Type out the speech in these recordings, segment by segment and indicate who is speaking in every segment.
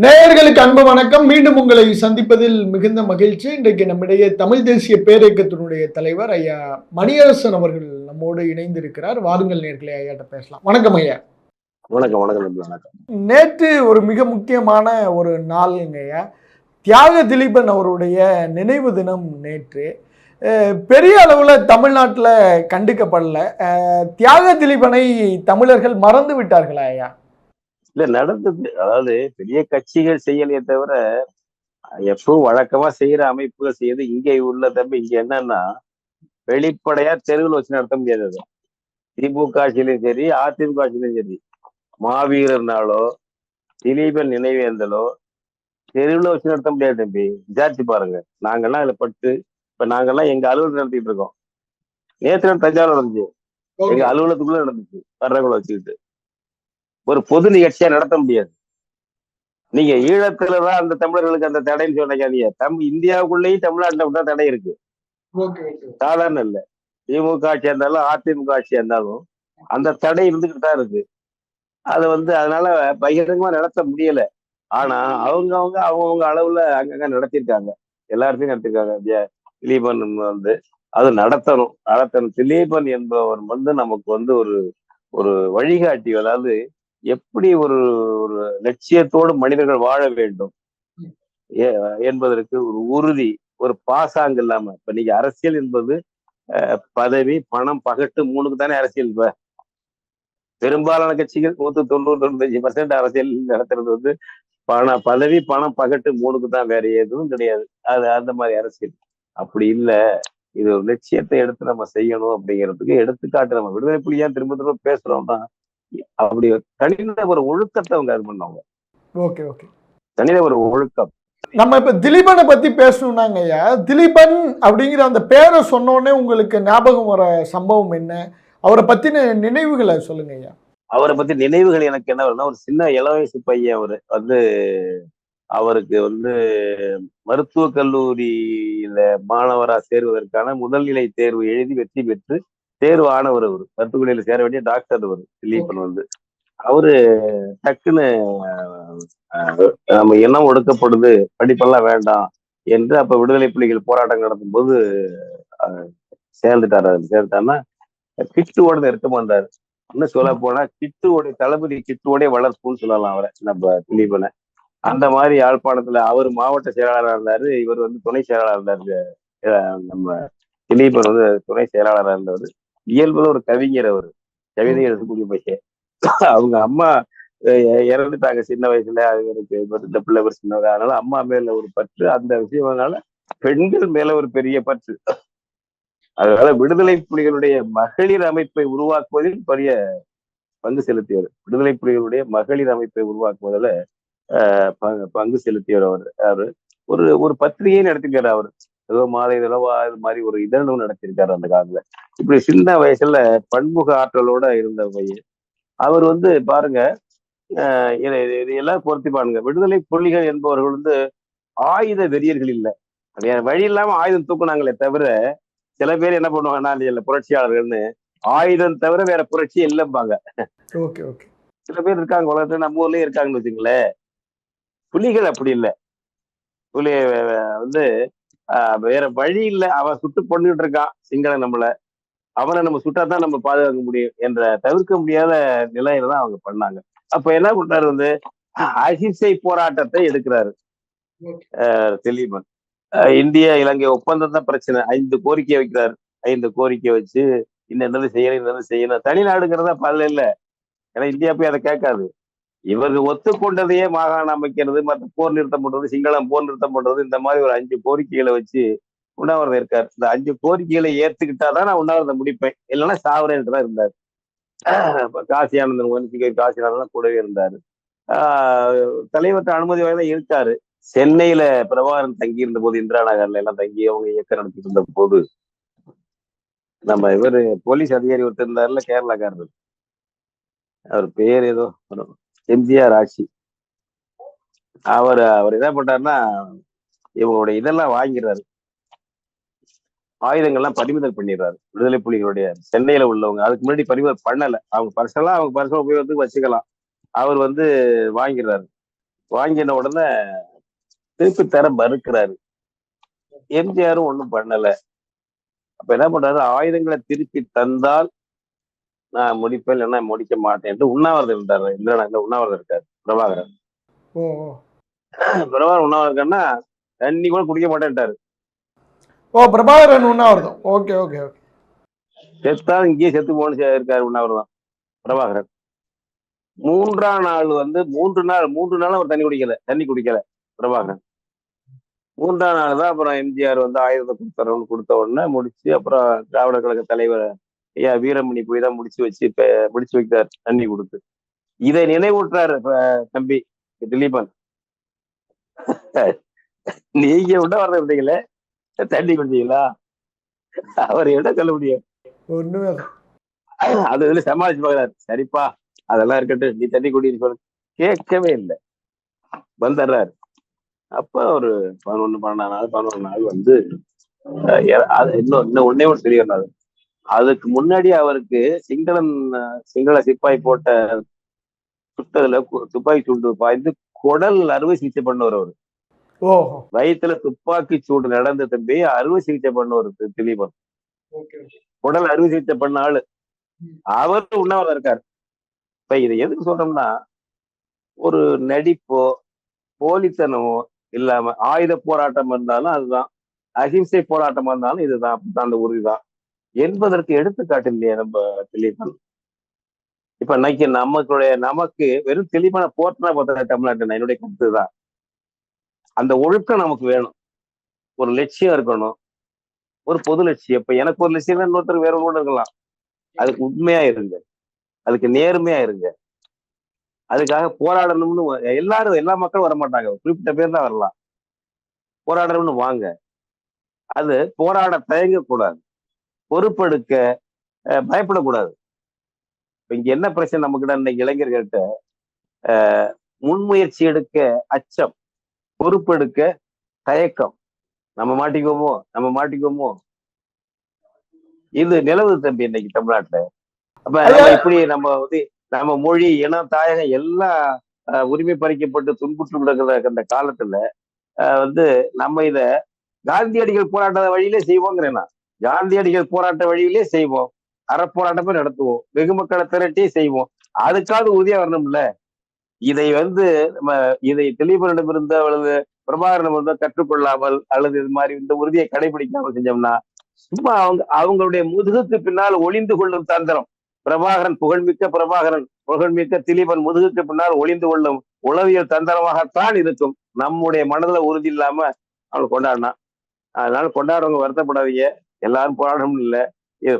Speaker 1: நேயர்களுக்கு அன்பு வணக்கம். மீண்டும் உங்களை சந்திப்பதில் மிகுந்த மகிழ்ச்சி. இன்றைக்கு நம்மிடையே தமிழ் தேசிய பேரியக்கத்தினுடைய தலைவர் ஐயா மணியரசன் அவர்கள் நம்மோடு இணைந்திருக்கிறார். வாருங்கள் நேர்களை ஐயாட்ட பேசலாம். வணக்கம் ஐயா.
Speaker 2: வணக்கம் வணக்கம் வணக்கம்.
Speaker 1: நேற்று ஒரு மிக முக்கியமான ஒரு நாளுங்க ஐயா. தியாக திலீபன் அவருடைய நினைவு தினம் நேற்று. பெரிய அளவில் தமிழ்நாட்டில் கண்டுக்கப்படல. தியாக திலீபனை தமிழர்கள் மறந்து விட்டார்களா ஐயா?
Speaker 2: இல்ல நடந்தது. அதாவது பெரிய கட்சிகள் செய்யலையே தவிர எப்பவும் வழக்கமா செய்யற அமைப்புகள் செய்யுது இங்க உள்ள தம்பி. இங்க என்னன்னா வெளிப்படையா தெருவில் வச்சு நடத்த முடியாது அது. திமுக ஆட்சியிலும் சரி அதிமுக ஆட்சியிலும் சரி. மாவீரர் நாளோ திலீபன் நினைவேந்தலோ தெருவில் வச்சு நடத்த முடியாது தம்பி. விசாரிச்சு பாருங்க. நாங்கெல்லாம் இதுல பட்டு இப்ப நாங்கெல்லாம் எங்க அலுவலகம் நடத்திட்டு இருக்கோம். நேற்று தஞ்சாவூர் நடந்துச்சு. எங்க அலுவலகத்துக்குள்ள நடந்துச்சு. வர்றவங்களை வச்சுக்கிட்டு. ஒரு பொது நிகழ்ச்சியா நடத்த முடியாது. நீங்க ஈழத்துலதான் அந்த தமிழர்களுக்கு அந்த தடைன்னு சொன்னாங்க. தம் இந்தியாவுக்குள்ளேயும் தமிழ்நாட்டுல தான் தடை இருக்கு. சாதாரண இல்ல. திமுக ஆட்சியா இருந்தாலும் அதிமுக ஆட்சியா இருந்தாலும் அந்த தடை இருந்துகிட்டு தான் இருக்கு. அது வந்து அதனால பகிரங்கமா நடத்த முடியல. ஆனா அவங்க அவங்க அவங்கவுங்க அளவுல அங்கங்க நடத்திருக்காங்க எல்லாத்தையும் நடத்திருக்காங்க திலீபன் வந்து அது நடத்தணும். நடத்தணும். திலீபன் என்பவர் வந்து நமக்கு வந்து ஒரு ஒரு வழிகாட்டி அதாவது எப்படி ஒரு ஒரு லட்சியத்தோடு மனிதர்கள் வாழ வேண்டும்? என்பதற்கு ஒரு உறுதி ஒரு பாசாங்க இல்லாம. இப்ப நீங்க அரசியல் என்பது பதவி பணம் பகட்டு மூணுக்கு தானே அரசியல் இப்ப. பெரும்பாலான கட்சிகள் நூத்து தொண்ணூறு தொண்ணூத்தஞ்சு பர்சன்ட் அரசியல் நடத்துறது வந்து பண பதவி பணம் பகட்டு மூணுக்கு தான் வேற எதுவும் கிடையாது. அது அந்த மாதிரி அரசியல். அப்படி இல்ல. இது ஒரு லட்சியத்தை எடுத்து நம்ம செய்யணும் அப்படிங்கிறதுக்கு எடுத்துக்காட்டு நம்ம விடுதலை புலியா திரும்ப திரும்ப பேசுறோம்னா அப்படி தனிநபர் ஒரு ஒழுக்கத்தை அவங்க அது பண்ணவங்க.
Speaker 1: Okay okay.
Speaker 2: தனிநபர் ஒழுக்கம்.
Speaker 1: நம்ம இப்ப திலீபனை பத்தி பேசணும்னாங்க ஐயா. திலீபன் அப்படிங்கிற அந்த பேரை சொன்ன உடனே உங்களுக்கு ஞாபகம் வர சம்பவம் என்ன? அவரை பத்தின நினைவுகளை சொல்லுங்க ஐயா.
Speaker 2: அவரை பத்தி நினைவுகள் எனக்கு என்ன வரும்னா ஒரு சின்ன இள வயசு பையன் அவரு. வந்து அவருக்கு வந்து மருத்துவக் கல்லூரியில மாணவரா சேருவதற்கான முதல்நிலை தேர்வு எழுதி வெற்றி பெற்று தேர்வு ஆனவர் அவர். மருத்துவமனையில சேர வேண்டிய டாக்டர் அவர் திலீபன் வந்து. அவரு டக்குன்னு நம்ம எண்ணம் ஒடுக்கப்படுது படிப்பெல்லாம் வேண்டாம் என்று அப்ப விடுதலை புலிகள் போராட்டம் நடத்தும் போது சேர்ந்துட்டாரு. சேர்ந்துட்டாருன்னா கிட்டுவோட நெருக்கமா இருந்தாரு. இன்னும் சொல்ல போனா கிட்டுவோடைய தளபதி கிட்டுவோடைய வளர்ப்புன்னு சொல்லலாம் அவரை நம்ம திலீபனை. அந்த மாதிரி யாழ்ப்பாணத்துல அவர் மாவட்ட செயலாளராக இருந்தாரு இவர் வந்து துணை செயலாளராக இருந்தாரு. நம்ம திலீபன் வந்து துணை செயலாளராக இருந்தவர். இயல்புல ஒரு கவிஞர் அவர். கவிதை எழுதக்கூடிய பையன். அவங்க அம்மா இறந்துட்டாங்க சின்ன வயசுல அவருக்கு இந்த பிள்ளை ஒரு சின்னவர் அதனால அம்மா மேல ஒரு பற்று அந்த விஷயம்னால பெண்கள் மேல ஒரு பெரிய பற்று. அதனால விடுதலை புலிகளுடைய மகளிர் அமைப்பை உருவாக்குவதில் பெரிய பங்கு செலுத்தியவர். விடுதலை புலிகளுடைய மகளிர் அமைப்பை உருவாக்குவதில் பங்கு- செலுத்தியவர் அவர். அவரு ஒரு ஒரு பத்திரிகையை நடத்திருக்காரு அவர். ஏதோ மாத இதழவா இது மாதிரி ஒரு இதழும் நடத்திருக்காரு அந்த காலத்துல. இப்படி சின்ன வயசுல பன்முக ஆற்றலோட இருந்த பையன் அவர் வந்து பாருங்க எல்லாம் பொருத்தி பாருங்க. விடுதலை புலிகள் என்பவர்கள் வந்து ஆயுத வெறியர்கள் இல்லை. வழி இல்லாம ஆயுதம் தூக்குனாங்களே தவிர சில பேர் என்ன பண்ணுவாங்கன்னா இல்ல புரட்சியாளர்கள்னு ஆயுதம் தவிர வேற புரட்சி இல்லைம்பாங்க.
Speaker 1: Okay okay.
Speaker 2: சில பேர் இருக்காங்க உலகத்துல நம்ம ஊர்லயே இருக்காங்கன்னு வச்சுங்களேன் புலிகள் அப்படி இல்லை. புலி வந்து வேற வழி இல்லை. அவன் சுட்டு பொண்ணுட்டு இருக்கான் சிங்கள நம்மள. அவனை நம்ம சுட்டாதான் நம்ம பாதுகாக்க முடியும் என்ற தவிர்க்க முடியாத நிலையில தான் அவங்க பண்ணாங்க. அப்ப என்ன பண்றாரு வந்து அகிம்சை போராட்டத்தை எடுக்கிறாரு. தெளிவன் இந்திய இலங்கை ஒப்பந்தம் தான் பிரச்சனை. ஐந்து கோரிக்கை வைக்கிறாரு. ஐந்து கோரிக்கை வச்சு இந்த என்னது செய்யணும் இந்த என்னது செய்யணும் தனிநாடுங்கிறதா பல இல்ல. ஏன்னா இந்தியா போய் அதை கேட்காது. இவர்கள் ஒத்துக்கொண்டதையே மாகாணம் அமைக்கிறது மற்ற போர் நிறுத்தம் பண்றது சிங்களம் போர் நிறுத்தம் பண்றது இந்த மாதிரி ஒரு அஞ்சு கோரிக்கைகளை வச்சு உண்ணாவிரதம் இருக்காரு. இந்த அஞ்சு கோரிக்கைகளை ஏத்துக்கிட்டாதான் நான் உண்ணாவிரதம் முடிப்பேன். இல்லைன்னா சாவரேன்ட்டு தான் இருந்தார். காசி ஆனந்தன் ஒன்றிக்கை காசி கூடவே இருந்தாரு. ஆஹ் தலைவர்கிட்ட அனுமதி வாங்கி தான் இருக்காரு சென்னையில பிரபாகரன் தங்கி இருந்த போது இந்திரா நகர்ல எல்லாம் தங்கி அவங்க இயக்கம் நடத்திட்டு இருந்த போது நம்ம இவரு போலீஸ் அதிகாரி ஒருத்தர் இருந்தாருல கேரளாக்காரர். அவர் பேர் ஏதோ எம்ஜிஆர் ஆட்சி. அவர் அவர் என்ன பண்றாருன்னா இவங்களுடைய இதெல்லாம் வாங்கிறாரு ஆயுதங்கள்லாம் பறிமுதல் பண்ணிடுறாரு. விடுதலை புலிகளுடைய சென்னையில உள்ளவங்க. அதுக்கு முன்னாடி பறிமுதல் பண்ணல. அவங்க பர்சனலா அவங்க பர்சனல் உபயோகத்துக்கு வச்சுக்கலாம். அவர் வந்து வாங்கிடுறாரு. வாங்கின உடனே திருப்பி தர மறுக்கிறாரு. எம்ஜிஆரும் ஒன்றும் பண்ணல. அப்ப என்ன பண்றாரு? ஆயுதங்களை திருப்பி தந்தால் நான் முடிப்பேன் இல்லைன்னா முடிக்க மாட்டேன் உண்ணாவிரதம் இருந்தாரு. இந்திரா இந்த உண்ணாவிரதம் இருக்காரு பிரபாகரன். பிரபாகரன் உண்ணாவிரதம் இருக்காருன்னா தண்ணி கூட குடிக்க மாட்டேன்ட்டாரு.
Speaker 1: ஓ பிரபாகரன் உண்ணாவிரதம். Okay okay okay.
Speaker 2: செத்தாலும் இங்கேயே செத்து போன்னு இருக்காரு உண்ணாவிரதம் பிரபாகரன். மூன்றாம் நாள் வந்து மூன்று நாள் மூன்று நாள் அவர் தண்ணி குடிக்கல தண்ணி குடிக்கல பிரபாகரன். மூன்றாம் நாள் தான் அப்புறம் எம்ஜிஆர் வந்து ஆயுதத்தை கொடுத்தாருன்னு கொடுத்த உடனே முடிச்சு அப்புறம் திராவிடர் கழக தலைவர் ஐயா வீரமணி போய் தான் முடிச்சு வச்சு முடிச்சு வைக்கிறார். தண்ணி கொடுத்து. இதை நினைவூட்டுறாரு தம்பி திலீபன். நீங்க விட வர இருந்தீங்களே தண்ணி குடிச்சீங்களா? அவர் என்ன சொல்ல முடியும்?
Speaker 1: ஒண்ணுமே.
Speaker 2: அது இதுல சமாளிச்சு பார்க்கறாரு. சரிப்பா அதெல்லாம் இருக்கட்டும். நீ தண்ணி குடின்னு சொல்லு. கேட்கவே இல்லை. வந்துடுறாரு. அப்ப ஒரு பதினொன்னு பன்னெண்டாம் நாள் பதினொரு நாள் வந்து இன்னும் இன்னும் ஒன்னே ஒன்று தெரிய வராது அதுக்கு முன்னாடி அவருக்கு சிங்களன் சிங்கள சிப்பாய் போட்ட சுட்டதுல துப்பாக்கி சூடு பாய்ந்து குடல் அறுவை சிகிச்சை பண்ணவர் அவர். வயித்துல துப்பாக்கி சூடு நடந்த தம்பி அறுவை சிகிச்சை பண்ணவர் திலீபன்.
Speaker 1: ஓகே.
Speaker 2: உடல் அறுவை சிகிச்சை பண்ண ஆளு. அவர் உண்ணாவிரதம் இருக்காரு. இப்ப இதை எதுக்கு சொல்றோம்னா ஒரு நடிப்போ போலித்தனமோ இல்லாம ஆயுத போராட்டம் இருந்தாலும் அதுதான். அகிம்சை போராட்டமா இருந்தாலும் இதுதான். அந்த உறுதிதான். என்பதற்கு எடுத்துக்காட்டு இல்லையா நம்ம திலீபன் இப்ப இன்னைக்கு நமக்குடைய நமக்கு வெறும் தெளிவான போர்ட்டனா பார்த்தா தமிழ்நாட்டு என்னுடைய கருத்து தான். அந்த ஒழுக்கம் நமக்கு வேணும். ஒரு லட்சியம் இருக்கணும். ஒரு பொது லட்சியம். இப்ப எனக்கு ஒரு லட்சியம் இன்னொருத்தர் வேற ஒன்று இருக்கலாம். அதுக்கு உண்மையா இருங்க. அதுக்கு நேர்மையா இருங்க. அதுக்காக போராடணும்னு எல்லாரும் எல்லா மக்களும் வர மாட்டாங்க குறிப்பிட்ட பேர் தான் வரலாம். போராடணும்னு வாங்க. அது போராட தயங்கக்கூடாது. பொறுப்பெடுக்க பயப்படக்கூடாது. இப்ப இங்க என்ன பிரச்சனை நமக்கிட்ட இன்னைக்கு இளைஞர்கள்ட்ட முன்முயற்சி எடுக்க அச்சம் பொறுப்பெடுக்க தயக்கம். நம்ம மாட்டிக்குவோமோ? நம்ம மாட்டிக்குவோமோ? இது நிலவு தம்பி இன்னைக்கு தமிழ்நாட்டுல. அப்ப நம்ம இப்படி நம்ம வந்து நம்ம மொழி இனம் தாயகம் எல்லாம் உரிமை பறிக்கப்பட்டு துன்புற்று கிடக்கிற அந்த காலத்துல வந்து நம்ம இத காந்தியடிகள் போராட்ட வழியிலே செய்வோங்கிறேன் நான். காந்தியடிகள் போராட்ட வழியிலே செய்வோம். அறப்போராட்டமே நடத்துவோம். வெகு மக்களை திரட்டி செய்வோம். அதுக்காவது உறுதியா வரணும்ல? இதை வந்து நம்ம இதை தெளிவனிடமிருந்தோ அல்லது பிரபாகரனிடமிருந்தோ கற்றுக்கொள்ளாமல் அல்லது இது மாதிரி இந்த உறுதியை கடைபிடிக்காமல் செஞ்சோம்னா சும்மா அவங்க அவங்களுடைய முதுகுக்கு பின்னால் ஒளிந்து கொள்ளும் தந்திரம். பிரபாகரன் புகழ்மிக்க பிரபாகரன் புகழ்மிக்க திலீபன் முதுகுக்கு பின்னால் ஒளிந்து கொள்ளும் உளவியல் தந்திரமாகத்தான் இருக்கும். நம்முடைய மனதுல உறுதி இல்லாம அவனை கொண்டாடினான். அதனால கொண்டாடுறவங்க வருத்தப்படாதீங்க. எல்லாரும் போராடணும் இல்ல.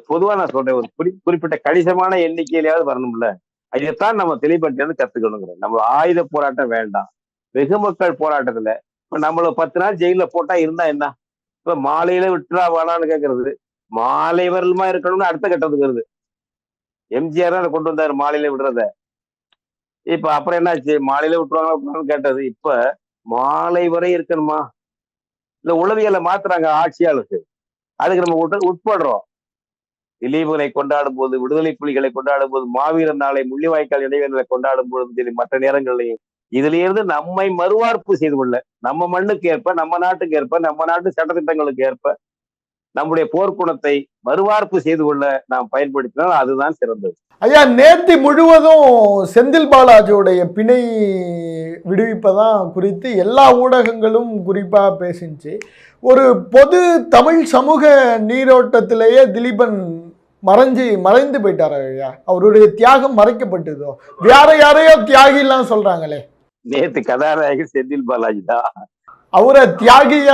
Speaker 2: பொதுவா நான் சொல்றேன் ஒரு குறி குறிப்பிட்ட கணிசமான எண்ணிக்கையிலேயாவது வரணும்ல. இதைத்தான் நம்ம தெளிவுபட்டு கத்துக்கணுங்கிறோம் நம்ம ஆயுத போராட்டம் வேண்டாம். வெகு மக்கள் போராட்டத்துல இப்ப நம்மள பத்து நாள் ஜெயில போட்டா இருந்தா என்ன? இப்ப மாலையில விட்டுறா வேணான்னு கேக்குறது. மாலை வரலுமா இருக்கணும்னு அடுத்த கட்டத்துக்கு வருது. எம்ஜிஆர் தான் அதை கொண்டு வந்தாரு மாலையில விடுறத. இப்ப அப்புறம் என்னாச்சு? மாலையில விட்டுருவாங்க கேட்டது. இப்ப மாலை வரை இருக்கணுமா? இல்ல உளவியலை மாத்துறாங்க ஆட்சியாளருக்கு அதுக்கு நம்ம உட- உட்படுறோம். திலீபுகளை கொண்டாடும் போது விடுதலை புலிகளை கொண்டாடும் போது மாவீரர் நாளை முள்ளிவாய்க்கால் இடைவேளை கொண்டாடும் பொழுதும் சரி மற்ற நேரங்களையும் இதுல இருந்து நம்மை மறுவார்ப்பு செய்து கொள்ள நம்ம மண்ணுக்கு ஏற்ப நம்ம நாட்டுக்கு ஏற்ப நம்ம நாட்டு சட்டத்திட்டங்களுக்கு ஏற்ப நம்முடைய போர்க்குணத்தை மறுவார்ப்பு செய்து கொள்ள நாம் பயன்படுத்தினால் அதுதான் சிறந்தது.
Speaker 1: ஐயா நேத்தி முழுவதும் செந்தில் பாலாஜியோடைய பிணை விடுவிப்பதான் குறித்து எல்லா ஊடகங்களும் குறிப்பாக பேசிச்சு ஒரு பொது தமிழ் சமூக நீரோட்டத்திலேயே திலீபன் மறைஞ்சு மறைந்து போயிட்டார் ஐயா? அவருடைய தியாகம் மறைக்கப்பட்டதோ? வேற யாரையோ தியாகிலாம் சொல்றாங்களே.
Speaker 2: நேத்து கதாநாயகி செந்தில் பாலாஜி தான்.
Speaker 1: அவரை தியாகிய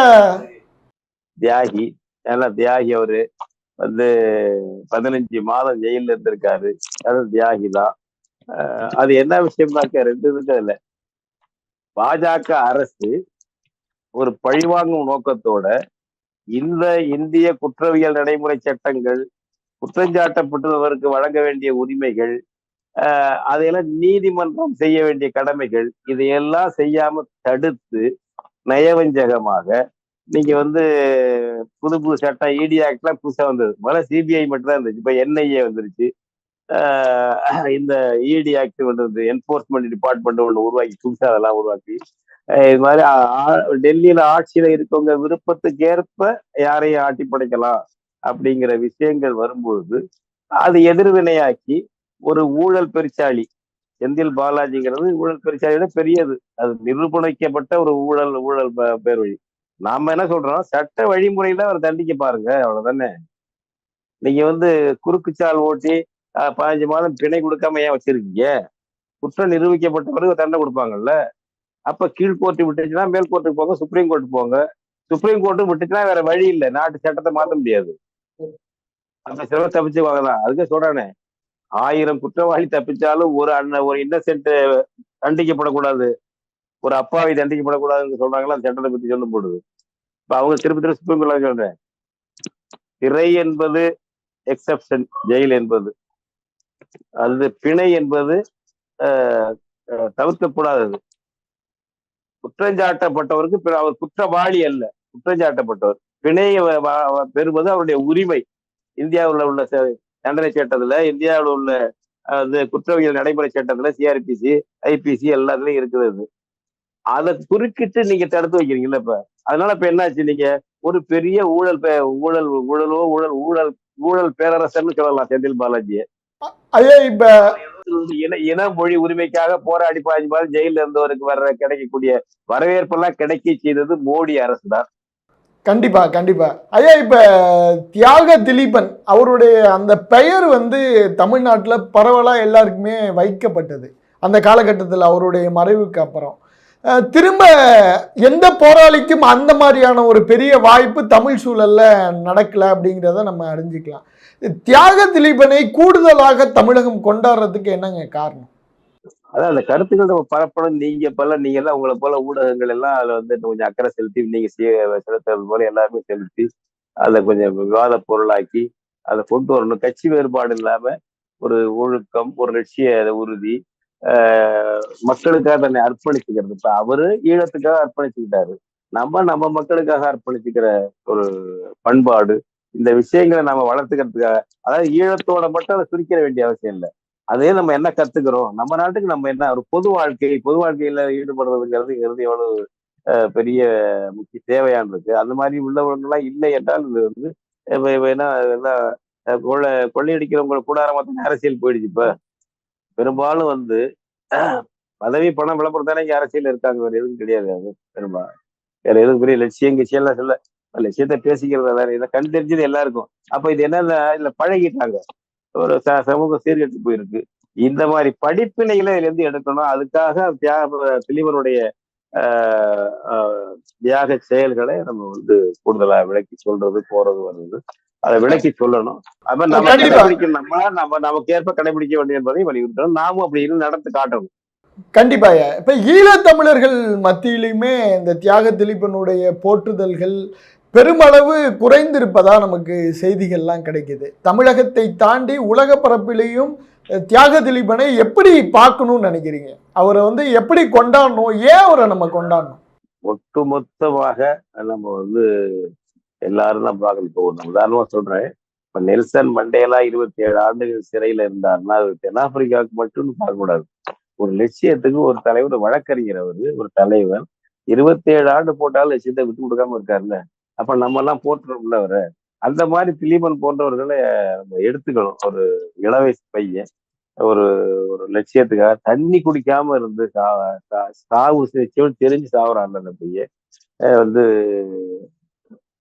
Speaker 2: தியாகி. ஏன்னா தியாகி அவரு வந்து பதினஞ்சு மாதம் ஜெயில இருந்திருக்காரு. அது தியாகி தான் அது என்ன விஷயம்னாக்க ரெண்டு இருக்கு இல்லை. பாஜக அரசு ஒரு பழிவாங்கும் நோக்கத்தோட இந்த இந்திய குற்றவியல் நடைமுறை சட்டங்கள் குற்றஞ்சாட்டப்பட்டவருக்கு வழங்க வேண்டிய உரிமைகள் அதையெல்லாம் நீதிமன்றம் செய்ய வேண்டிய கடமைகள் இதையெல்லாம் செய்யாம தடுத்து நயவஞ்சகமாக நீங்க வந்து புது புது சட்டம் இடி ஆக்ட்லாம் புதுசா வந்தது. முதல்ல சிபிஐ மட்டும் தான் இருந்துச்சு. இப்ப என்ஐஏ வந்துருச்சு. இந்த இடி ஆக்ட் வந்து என்போர்ஸ்மெண்ட் டிபார்ட்மெண்ட் ஒன்று உருவாக்கி புதுசா அதெல்லாம் உருவாக்கி. இது மாதிரி டெல்லியில் ஆட்சியில் டெல்லியில ஆட்சியில இருக்கவங்க விருப்பத்துக்கு ஏற்ப யாரையும் ஆட்டி படைக்கலாம் அப்படிங்கிற விஷயங்கள் வரும்பொழுது அது எதிர்வினையாக்கி ஒரு ஊழல் பெருச்சாளி செந்தில் பாலாஜிங்கிறது ஊழல் பெருச்சாலியோட பெரியது. அது நிரூபணிக்கப்பட்ட ஒரு ஊழல் ஊழல் பேர் வழி நாம என்ன சொல்றோம்? சட்ட வழிமுறையில அவர் தண்டிக்க பாருங்க அவ்வளவுதானே? நீங்க வந்து குறுக்குச்சால் ஓட்டி பதினஞ்சு மாதம் பிணை கொடுக்காம ஏன் வச்சிருக்கீங்க? குற்றம் நிரூபிக்கப்பட்ட பிறகு தண்டனை கொடுப்பாங்கல்ல. அப்ப கீழ்கோர்ட்டு விட்டுச்சுன்னா மேல் கோர்ட்டுக்கு போங்க சுப்ரீம் கோர்ட்டு போங்க. சுப்ரீம் கோர்ட்டு விட்டுச்சுன்னா வேற வழி இல்லை. நாட்டு சட்டத்தை மாற்ற முடியாது. அந்த சிலவை தப்பிச்சு வாங்கலாம் அதுக்கே சொல்றானே. ஆயிரம் குற்றவாளி தப்பிச்சாலும் ஒரு அண்ணன் ஒரு இன்னசென்ட் தண்டிக்கப்படக்கூடாது. ஒரு அப்பாவை தண்டிக்கப்படக்கூடாதுன்னு சொல்றாங்களா? அந்த சட்டத்தை பத்தி சொல்லும் போடுது இப்ப அவங்க திருப்பி திருப்பி சுப்ரீம் கோர்ட்ல சொல்றேன். சிறை என்பது எக்ஸப்ஷன் ஜெயில் என்பது. அது பிணை என்பது ஆஹ், குற்றஞ்சாட்டப்பட்டவருக்கு அவர் குற்றவாளி அல்ல. குற்றஞ்சாட்டப்பட்டவர் பிணையை பெறுவது அவருடைய உரிமை. இந்தியாவில் உள்ள தண்டனை சட்டத்துல இந்தியாவில் உள்ள அஹ், குற்றவியல் நடைமுறை சட்டத்துல சிஆர்பிசி ஐபிசி எல்லாத்துலயும் இருக்குது அது. குறுக்கிட்டு நீங்க தடுத்து வைக்கிறீங்கல்ல இப்ப? அதனால இப்ப என்னாச்சு நீங்க? ஒரு பெரிய ஊழல் ஊழல் ஊழலோ ஊழல் ஊழல் ஊழல் பேரரசர்னு சொல்லலாம் செந்தில் பாலாஜியை.
Speaker 1: ஐயா இப்ப
Speaker 2: இன இன மொழி உரிமைக்காக போராடி பாதி பாதி ஜெயில இருந்தவருக்கு வர்ற கிடைக்கக்கூடிய வரவேற்பெல்லாம் கிடைக்க செய்தது மோடி அரசு தான்.
Speaker 1: கண்டிப்பா கண்டிப்பா. ஐயா இப்ப தியாக திலீபன் அவருடைய அந்த பெயர் வந்து தமிழ்நாட்டுல பரவலா எல்லாருக்குமே வைக்கப்பட்டது. அந்த காலகட்டத்தில் அவருடைய மறைவுக்கு அப்புறம். திரும்ப எந்த போராளிக்கும் அந்த மாதிரியான ஒரு பெரிய வாய்ப்பு தமிழ் சூழல்ல நடக்கல அப்படிங்கிறத நம்ம அறிஞ்சிக்கலாம். தியாக திலீபனை கூடுதலாக தமிழகம் கொண்டாடுறதுக்கு என்னங்க காரணம்?
Speaker 2: அதான் அந்த கருத்துக்கள் நம்ம பரப்பணும். நீங்க போல நீங்க எல்லாம் உங்களை போல ஊடகங்கள் எல்லாம் அதுல வந்து கொஞ்சம் அக்கறை செலுத்தி நீங்க செய்ய- செலுத்துறது போல எல்லாருமே செலுத்தி அதை கொஞ்சம் விவாத பொருளாக்கி அதை கொண்டு வரணும். கட்சி வேறுபாடு இல்லாம ஒரு ஒழுக்கம் ஒரு லட்சிய உறுதி மக்களுக்காக தன்னை அர்ப்பணிச்சுக்கிறது. இப்ப அவரு ஈழத்துக்காக அர்ப்பணிச்சுக்கிட்டாரு. நம்ம நம்ம மக்களுக்காக அர்ப்பணிச்சுக்கிற ஒரு பண்பாடு இந்த விஷயங்களை நம்ம வளர்த்துக்கிறதுக்காக அதாவது ஈழத்தோட மட்டும் அதை சுருக்கிற வேண்டிய அவசியம் இல்லை. அதே நம்ம என்ன கத்துக்கிறோம்? நம்ம நாட்டுக்கு நம்ம என்ன ஒரு பொது வாழ்க்கை பொது வாழ்க்கையில ஈடுபடுறதுங்கிறது இறுதி எவ்வளவு பெரிய முக்கிய தேவையானது அந்த மாதிரி உள்ளவங்கலாம் இல்லை என்றால் இது வந்து என்ன எல்லாம் கொள்ளை கொள்ளையடிக்கிறவங்க கூடாரமா அரசியல் போயிடுச்சு இப்ப. பெரும்பாலும் வந்து பதவி பணம் விளம்பரம் தானே இங்க அரசியல் இருக்காங்க. வேற எதுவும் கிடையாது அது பெரும்பாலும். வேற எதுவும் பெரிய லட்சியம் கிச்சியெல்லாம் சொல்ல லட்சியத்தை பேசிக்கிறத வேற இதை கண் தெரிஞ்சது எல்லாருக்கும். அப்ப இது என்னன்னா இதுல பழகிட்டாங்க. ஒரு ச- சமூக சீர்கெட்டு போயிருக்கு. இந்த மாதிரி படிப்பினைகளை இதுல இருந்து எடுக்கணும். அதுக்காக தியாக திலீவருடைய தியாக செயல்களை நம்ம வந்து கூடுதலா விளக்கி சொல்றது போறது வர்றது. அதை விளக்கி சொல்லணும். அப்ப நம்ம நம்ம நமக்கு ஏற்ப கடைபிடிக்க வேண்டும் என்பதை வலியுறுத்தணும். நாமும் அப்படி இருந்து நடந்து காட்டணும்.
Speaker 1: கண்டிப்பா. இப்ப ஈழத்தமிழர்கள் மத்தியிலுமே இந்த தியாக திலீபனுடைய போற்றுதல்கள் பெருமளவு குறைந்திருப்பதா நமக்கு செய்திகள்லாம் கிடைக்குது. தமிழகத்தை தாண்டி உலக பரப்பிலையும் தியாக திலீபனை எப்படி பார்க்கணும்னு நினைக்கிறீங்க? அவரை வந்து எப்படி கொண்டாடணும்? ஏன் அவரை நம்ம கொண்டாடணும்?
Speaker 2: ஒட்டுமொத்தமாக நம்ம வந்து எல்லாரும் தான் பார்க்கணும். இப்போ ஒரு உதாரணமா சொல்றேன். இப்ப நெல்சன் மண்டேலா இருபத்தி ஏழு ஆண்டுகள் சிறையில இருந்தாருன்னா அது தென்னாப்பிரிக்காவுக்கு மட்டும் பார்க்கக்கூடாது. ஒரு லட்சியத்துக்கு ஒரு தலைவர் வழக்கறிஞர் அவரு ஒரு தலைவர் இருபத்தி ஏழு ஆண்டு போட்டாலும் லட்சியத்தை விட்டு கொடுக்காம இருக்காருல்ல. அப்ப நம்ம எல்லாம் போட்டுறோம்ல அவரை. அந்த மாதிரி திலீபன் போன்றவர்களை நம்ம எடுத்துக்கணும். ஒரு இளவயசு பையன் ஒரு ஒரு லட்சியத்துக்காக தண்ணி குடிக்காம இருந்து சா- சாவு நிச்சயம் தெரிஞ்சு சாவுறான் அந்த பையன். வந்து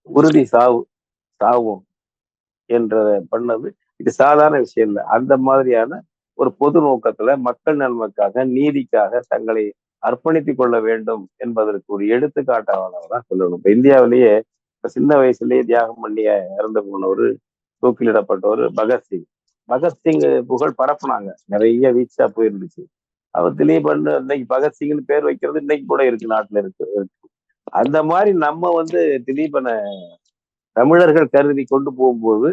Speaker 2: உறுதி சாவு சாவும் என்ற பண்ணது. இது சாதாரண விஷயம் இல்லை. அந்த மாதிரியான ஒரு பொது நோக்கத்துல மக்கள் நன்மைக்காக நீதிக்காக தங்களை அர்ப்பணித்துக் கொள்ள வேண்டும் என்பதற்கு ஒரு எடுத்துக்காட்டாக தான் சொல்லணும். இப்ப இந்தியாவிலேயே இப்ப சின்ன வயசுலயே தியாகம் பண்ணி இறந்து போனவர் தூக்கிலிடப்பட்டவர் பகத்சிங் பகத்சிங் புகழ் பரப்புனாங்க. நிறைய வீச்சா போயிருந்துச்சு. அவர் திலீபன் இன்னைக்கு பகத்சிங்னு பேர் வைக்கிறது இன்னைக்கு கூட இருக்கு நாட்டுல இருக்கு. இருக்கு. அந்த மாதிரி நம்ம வந்து திலீபனை தமிழர்கள் கருதி கொண்டு போகும்போது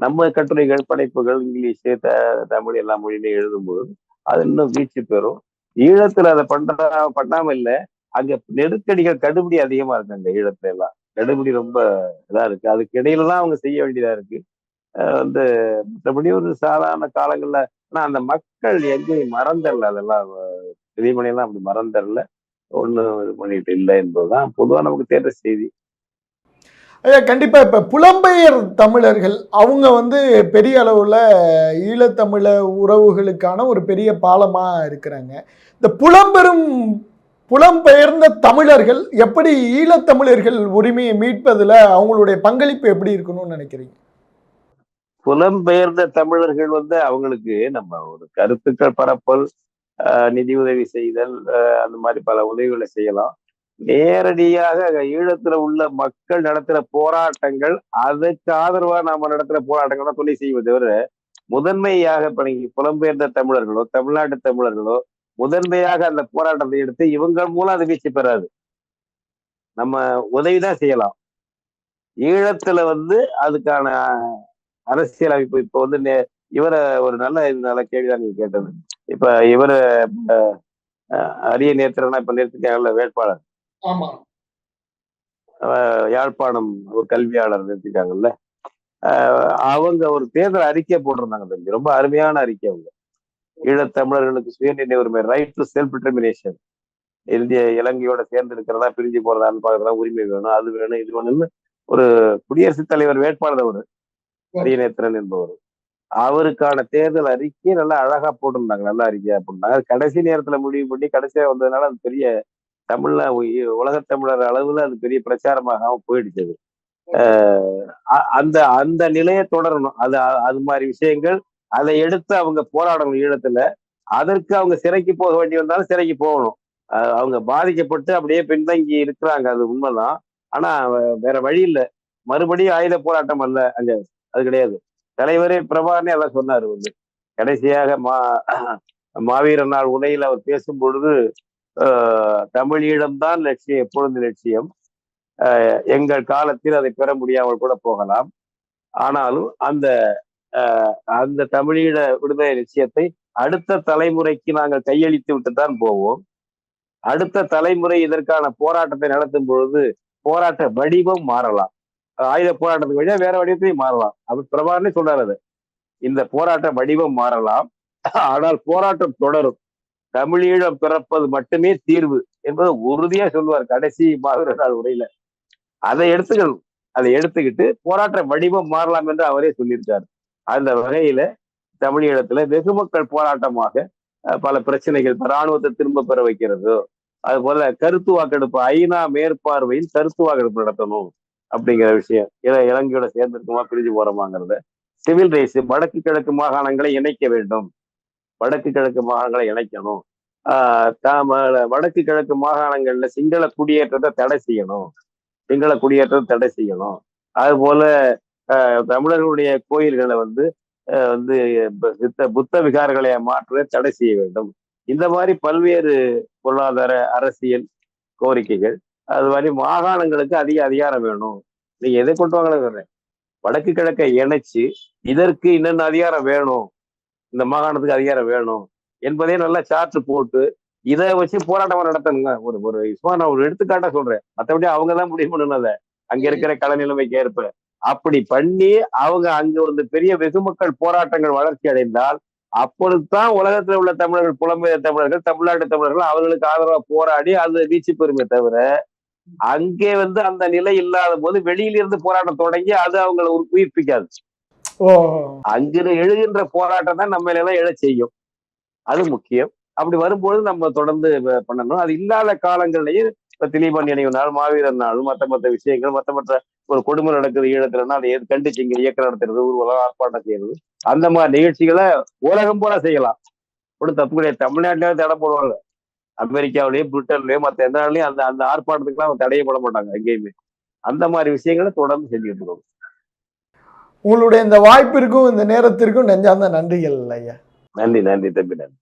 Speaker 2: நம்ம கட்டுரைகள் படைப்புகள் இங்கிலீஷு த தமிழ் எல்லா மொழியிலையும் எழுதும்போது அது இன்னும் வீச்சு பெறும். ஈழத்துல அதை பண்றா பண்ணாம இல்ல அங்க நெருக்கடிகள் கடுபடி அதிகமா இருக்கு அங்க ஈழத்துல எல்லாம். கடுபிடி ரொம்ப இதா இருக்கு. அதுக்கு இடையில தான் அவங்க செய்ய வேண்டியதா இருக்கு. வந்து மற்றபடி ஒரு சாதாரண காலங்கள்ல ஆனா அந்த மக்கள் எங்கேயும் மறந்துடல அதெல்லாம் அஹ், அப்படி மறந்துடல ஒண்ணும் இது பண்ணிட்டு இல்லை என்பதுதான் பொதுவா நமக்கு தேர்ந்த செய்தி.
Speaker 1: ஐயா கண்டிப்பா இப்ப புலம்பெயர் தமிழர்கள் அவங்க வந்து பெரிய அளவுல ஈழத்தமிழ உறவுகளுக்கான ஒரு பெரிய பாலமா இருக்கிறாங்க. இந்த புலம்பெரும் புலம்பெயர்ந்த தமிழர்கள் எப்படி ஈழத்தமிழர்கள் உரிமையை மீட்பதுல அவங்களுடைய பங்களிப்பு எப்படி இருக்கணும்னு நினைக்கிறீங்க?
Speaker 2: புலம்பெயர்ந்த தமிழர்கள் வந்து அவங்களுக்கு நம்ம ஒரு கருத்துக்கள் பரப்பல் ஆஹ், நிதி உதவி செய்தல் அந்த மாதிரி பல உதவிகளை செய்யலாம். நேரடியாக ஈழத்துல உள்ள மக்கள் நடத்துற போராட்டங்கள் அதுக்கு ஆதரவா நாம நடத்துற போராட்டங்கள் தான் துணை செய்வது தவிர முதன்மையாக இப்ப நீங்க புலம்பெயர்ந்த தமிழர்களோ தமிழ்நாட்டு தமிழர்களோ முதன்மையாக அந்த போராட்டத்தை எடுத்து இவங்க மூலம் அது வீழ்ச்சி பெறாது. நம்ம உதவிதான் செய்யலாம். ஈழத்துல வந்து அதுக்கான அரசியல் அமைப்பு இப்ப வந்து இவரை ஒரு நல்ல நல்ல கேள்விதான் நீங்க கேட்டது. இப்ப இவரு அரிய நேத்திரனா இப்ப நிறுத்திட்டாங்கல்ல வேட்பாளர். யாழ்ப்பாணம் ஒரு கல்வியாளர் நிறுத்திட்டாங்கல்ல அஹ், அவங்க ஒரு தேர்தல் அறிக்கை போட்டிருந்தாங்க தம்பி. ரொம்ப அருமையான அறிக்கை அவங்க. ஈழத்தமிழர்களுக்கு சுயநிர்ணய உரிமை ரைட் டு செல்ஃப் டிட்டர்மினேஷன் இந்திய இலங்கையோட சேர்ந்து இருக்கிறதா பிரிஞ்சு போறதான்னு பாக்குறதா உரிமை வேணும் அது வேணும் இது வேணும்னு ஒரு குடியரசுத் தலைவர் வேட்பாளர் அவர் அரியநேத்திரன் என்பவர். அவருக்கான தேர்தல் அறிக்கை நல்லா அழகா போட்டிருந்தாங்க நல்ல அறிக்கையா போட்டிருந்தாங்க. கடைசி நேரத்துல முடிவு பண்ணி கடைசியா வந்ததுனால அது பெரிய தமிழ்ல உ- உலகத் தமிழர் அளவுல அது பெரிய பிரச்சாரமாகாம போயிடுச்சு அது. அந்த அந்த நிலையை தொடரணும். அது அது மாதிரி விஷயங்கள் அதை எடுத்து அவங்க போராடணும் ஈழத்துல. அதற்கு அவங்க சிறைக்கு போக வேண்டி வந்தாலும் சிறைக்கு போகணும். அவங்க பாதிக்கப்பட்டு அப்படியே பின்தங்கி இருக்கிறாங்க. அது உண்மைதான். ஆனா வேற வழி இல்லை. மறுபடியும் ஆயுத போராட்டம் அல்ல. அங்க அது கிடையாது. தலைவரே பிரபாகரனே அதான் சொன்னாரு வந்து. கடைசியாக மா மாவீரர் நாள் உரையில் அவர் பேசும் பொழுது தமிழீழம்தான் லட்சியம் எப்பொழுது லட்சியம்? எங்கள் காலத்தில் அதை பெற முடியாமல் கூட போகலாம். ஆனாலும் அந்த அந்த தமிழீழ விடுதலை நிச்சயத்தை அடுத்த தலைமுறைக்கு நாங்கள் கையளித்து விட்டுத்தான் போவோம். அடுத்த தலைமுறை இதற்கான போராட்டத்தை நடத்தும் பொழுது போராட்ட வடிவம் மாறலாம். ஆயுத போராட்டத்துக்கு வழியா வேற வடிவத்தையும் மாறலாம். அப்படி பிரபாகரனே சொல்றாரு அது. இந்த போராட்ட வடிவம் மாறலாம். ஆனால் போராட்டம் தொடரும். தமிழீழம் பிறப்பது மட்டுமே தீர்வு என்பதை உறுதியா சொல்லுவார் கடைசி மாவீர நாள் உரையில. அதை எடுத்துக்கணும். அதை எடுத்துக்கிட்டு போராட்ட வடிவம் மாறலாம் என்று அவரே சொல்லியிருக்காரு. அந்த வகையில தமிழீழத்துல வெகு மக்கள் போராட்டமாக பல பிரச்சனைகள் இராணுவத்தை ராணுவத்தை திரும்ப பெற வைக்கிறதோ. அது போல கருத்து வாக்கெடுப்பு ஐநா மேற்பார்வையில் கருத்து வாக்கெடுப்பு நடத்தணும் அப்படிங்கிற விஷயம். இல இலங்கையோட சேர்ந்திருக்குமா பிரிஞ்சு போறோமாங்கிறத. சிவில் ரைஸ் வடக்கு கிழக்கு மாகாணங்களை இணைக்க வேண்டும். வடக்கு கிழக்கு மாகாணங்களை இணைக்கணும். தாம வடக்கு கிழக்கு மாகாணங்கள்ல சிங்கள குடியேற்றத்தை தடை செய்யணும். சிங்கள குடியேற்றத்தை தடை செய்யணும். அது போல தமிழர்களுடைய கோயில்களை வந்து வந்து சித்த புத்த விகாரங்களை மாற்ற தடை செய்ய வேண்டும். இந்த மாதிரி பல்வேறு பொருளாதார அரசியல் கோரிக்கைகள் அது மாதிரி மாகாணங்களுக்கு அதிக அதிகாரம் வேணும். நீங்க எதை கொண்டு வாங்கல வடக்கு கிழக்கை இணைச்சு இதற்கு என்னென்ன அதிகாரம் வேணும்? இந்த மாகாணத்துக்கு அதிகாரம் வேணும் என்பதே நல்லா சார்ட் போட்டு இதை வச்சு போராட்டம் நடத்தணுங்க. ஒரு ஒரு சும்மா நான் ஒரு எடுத்துக்காட்டா சொல்றேன். மற்றபடி அவங்க தான் முடிவு பண்ணணும் அதை. அங்க இருக்கிற கலை நிலைமைக்கு ஏற்ப. அப்படி பண்ணி அவங்க அங்க ஒரு பெரிய வெகுமக்கள் போராட்டங்கள் வளர்ச்சி அடைந்தால் அப்பொழுதுதான் உலகத்துல உள்ள தமிழர்கள் புலம்பெயர் தமிழர்கள் தமிழ்நாட்டு தமிழர்கள் அவர்களுக்கு ஆதரவா போராடி அது வீச்சு பெறுமே தவிர அங்கே வந்து அந்த நிலை இல்லாத போது வெளியிலிருந்து போராட்டம் தொடங்கி அது அவங்களை உயிர்- உயிர்ப்பிக்காது. அங்கிருந்து எழுகின்ற போராட்டம் தான் நம்ம எல்லாம் எழச் செய்யும். அது முக்கியம். அப்படி வரும்பொழுது நம்ம தொடர்ந்து பண்ணணும். அது இல்லாத காலங்கள்லயே இப்ப திலீபன் நினைவு நாள் மாவீரர் நாள் மத்த மத்த விஷயங்கள் மத்த மற்ற ஒரு கொடுமை நடக்குது ஈழத்துலன்னா அதை எது கண்டிச்சு இங்க இயக்கம் நடத்துறது ஊர்வலம் ஆர்ப்பாட்டம் செய்யறது. அந்த மாதிரி நிகழ்ச்சிகளை உலகம் பூரா செய்யலாம். ஒன்றும் தப்பு கிடையாது. தமிழ்நாட்டிலே தடை போடுவாங்க. அமெரிக்காவிலயோ பிரிட்டன்லயோ மத்த எந்த நாள்லயும் அந்த அந்த ஆர்ப்பாட்டத்துக்குலாம் தடையே போட மாட்டாங்க எங்கேயுமே. அந்த மாதிரி விஷயங்களை தொடர்ந்து செஞ்சுட்டு இருக்கோம்.
Speaker 1: உங்களுடைய இந்த வாய்ப்பிற்கும் இந்த நேரத்திற்கும் நெஞ்சார்ந்த நன்றிகள் ஐயா.
Speaker 2: நன்றி நன்றி தம்பி நன்றி.